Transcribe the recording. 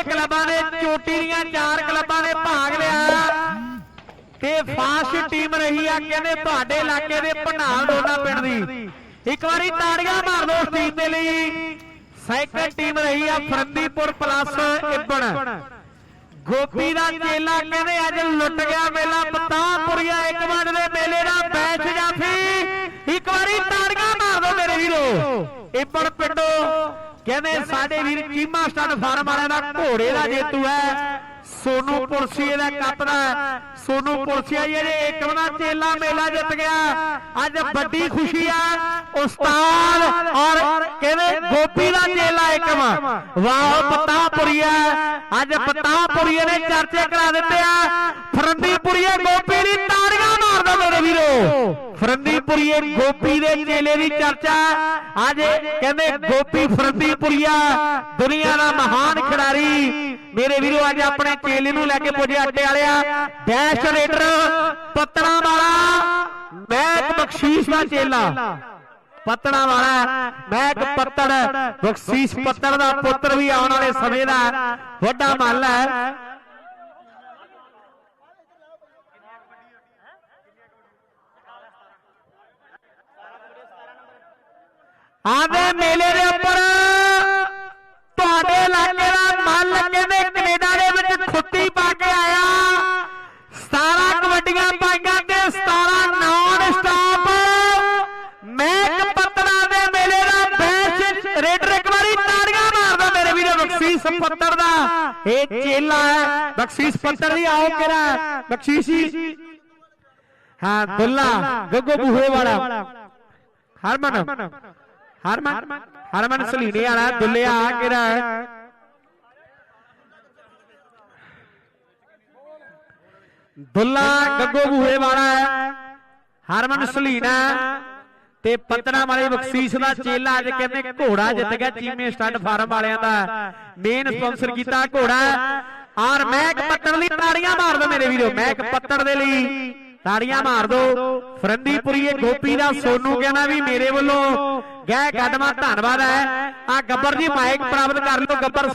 ਖੇਡ ਕਲੱਬਾਂ ਦੇ ਚੋਟੀ ਦੀਆਂ ਚਾਰ ਕਲੱਬਾਂ ਨੇ ਭਾਗ ਲਿਆ। ਤੇ ਫਾਸਟ ਟੀਮ ਰਹੀ ਆ, ਕਹਿੰਦੇ ਤੁਹਾਡੇ ਇਲਾਕੇ ਦੇ ਭਨਾਲ ਡੋਨਾ ਪਿੰਡ ਦੀ। ਇੱਕ ਵਾਰੀ ਤਾੜੀਆਂ ਮਾਰ ਦਿਓ ਉਸ ਟੀਮ ਦੇ ਲਈ। ਸੈਕੰਡ ਟੀਮ ਰਹੀ ਆ ਫਰੰਦੀਪੁਰ ਪਲੱਸ ਇਬਣ। ਗੋਪੀ ਦਾ ਚੇਲਾ ਕਹਿੰਦੇ ਅੱਜ ਲੁੱਟ ਗਿਆ ਮੇਲਾ ਪਤਾਪੁਰੀਆ ਇੱਕ ਵੰਡ ਦੇ ਮੇਲੇ ਦਾ ਬੈਚ ਜਾਫੀ ਇੱਕ ਵਾਰੀ ਤਾੜੀਆਂ ਮਾਰ ਦੋ ਮੇਰੇ ਵੀਰੋ। ਇਬਣ ਪਿੰਡੋ ਕਹਿੰਦੇ ਸਾਡੇ ਵੀਰ ਚੀਮਾ ਸਟੱਡ ਫਾਰਮ ਵਾਲਿਆਂ ਦਾ ਘੋੜੇ ਦਾ ਜੇਤੂ ਹੈ। ਸੋਨੂ ਪੁਲਸੀਏ ਦਾ ਕੱਪ ਦਾ ਸੋਨੂ ਪੁਲਸੀਆ ਜਿਹੜੇ ਦਾ ਚੇਲਾ ਮੇਲਾ ਜਿੱਤ ਗਿਆ। ਅੱਜ ਵੱਡੀ ਖੁਸ਼ੀ ਆ। ਉਸਤਾਦ ਔਰ ਕਹਿੰਦੇ ਗੋਪੀ ਦਾ ਚੇਲਾ ਏਕਮ ਵਾਹ ਪਤਾਪੁਰੀਆ। ਅੱਜ ਪਤਾਪੁਰੀਏ ਨੇ ਚਰਚੇ ਕਰਾ ਦਿੱਤੇ ਆ। ਫਰੰਦੀਪੁਰੀਏ ਗੋਪੀ ਫਰੰਦੀਪੁਰੀਏ ਗੋਪੀ ਦੇ ਚੇਲੇ ਦੀ ਚਰਚਾ। ਅੱਜ ਕਹਿੰਦੇ ਗੋਪੀ ਫਰੰਦੀਪੁਰੀਆ ਦੁਨੀਆ ਦਾ ਮਹਾਨ ਖਿਡਾਰੀ। ਮੇਰੇ ਵੀਰੋ ਅੱਜ ਆਪਣੇ ਚੇਲੇ ਨੂੰ ਲੈ ਕੇ ਪੁੱਜੇ ਅੱਡੇ ਵਾਲਿਆ। ਡੈਸ਼ ਰੇਡਰ ਪੱਤਣਾ ਵਾਲਾ ਮੈਕ ਬਖਸ਼ੀਸ਼ ਦਾ ਚੇਲਾ। ਪੱਤਣਾ ਵਾਲਾ ਮੈਕ ਪੱਤੜ। ਬਖਸ਼ੀਸ਼ ਪੱਤੜ ਦਾ ਪੁੱਤਰ ਵੀ ਆਉਣ ਵਾਲੇ ਸਮੇਂ ਦਾ ਵੱਡਾ ਮੱਲ ਹੈ। ਆਦੇ ਮੇਲੇ ਦੇ ਉੱਪਰ। ਤੁਹਾਡੇ ਇਲਾਕੇ ਦਾ ਮੱਲ ਕਹਿੰਦੇ ਕੈਨੇਡਾ ਦੇ ਵਿੱਚ ਖੁੱਤੀ ਪਾ ਕੇ ਆਇਆ। 17 ਕਬੱਡੀਆਂ ਪਾਈਆਂ ਤੇ 17 ਨਾਨ ਸਟਾਪ। ਮੈਕ ਪੱਤਣਾ ਦੇ ਮੇਲੇ ਦਾ ਬੈਚ ਰੇਡਰ ਇੱਕ ਵਾਰੀ ਤਾੜੀਆਂ ਮਾਰਦਾ ਮੇਰੇ ਵੀਰੇ, ਬਖਸ਼ੀਸ਼ ਪੱਤਰ ਦਾ। ਇਹ ਚੇਲਾ ਹੈ। ਬਖਸ਼ੀਸ਼ ਪੱਤਰ ਦੀ ਆਓ ਕਿਰਾ ਬਖਸ਼ੀਸ਼ੀ ਹਾਂ, ਦੁੱਲਾ, ਗੱਗੋ ਬੂਹੇ ਵਾਲਾ। ਹਰਮਨ। ਹਰਮਨ ਹਰਮਨ ਸਲੀਨੇ ਵਾਲਾ ਦੁੱਲਿਆ ਕਿਹੜਾ? ਦੁੱਲਾ ਗੱਗੋ ਬੂਹੇ ਵਾਲਾ ਹੈ। ਹਰਮਨ ਸਲੀਨਾ ਤੇ ਪਤਨਾ ਵਾਲੇ ਬਖਸ਼ੀਸ਼ ਦਾ ਚੇਲਾ ਅੱਜ ਕਹਿੰਦੇ ਘੋੜਾ ਜਿੱਤ ਗਿਆ ਚੀਮੇ ਸਟੱਡ ਫਾਰਮ ਵਾਲਿਆਂ ਦਾ। ਮੇਨ ਸਪਾਂਸਰ ਕੀਤਾ ਘੋੜਾ। ਔਰ ਮੈਕ ਪੱਤਣ ਲਈ ਤਾੜੀਆਂ ਮਾਰ ਦਿਓ ਮੇਰੇ ਵੀਰੋ ਮੈਕ ਪੱਤਣ ਦੇ ਲਈ। ਤਾੜੀਆਂ ਮਾਰ ਦਿਓ ਫਰੰਦੀਪੁਰੀਏ ਗੋਪੀ ਦਾ ਸੋਨੂ ਕਹਿੰਦਾ ਵੀ ਮੇਰੇ ਵੱਲੋਂ ਗਹਿ ਕਦਮਾ ਧੰਨਵਾਦ ਹੈ। ਆ ਗੱਬਰ ਜੀ ਮਾਈਕ ਪ੍ਰਾਪਤ ਕਰ ਲਓ ਗੱਬਰ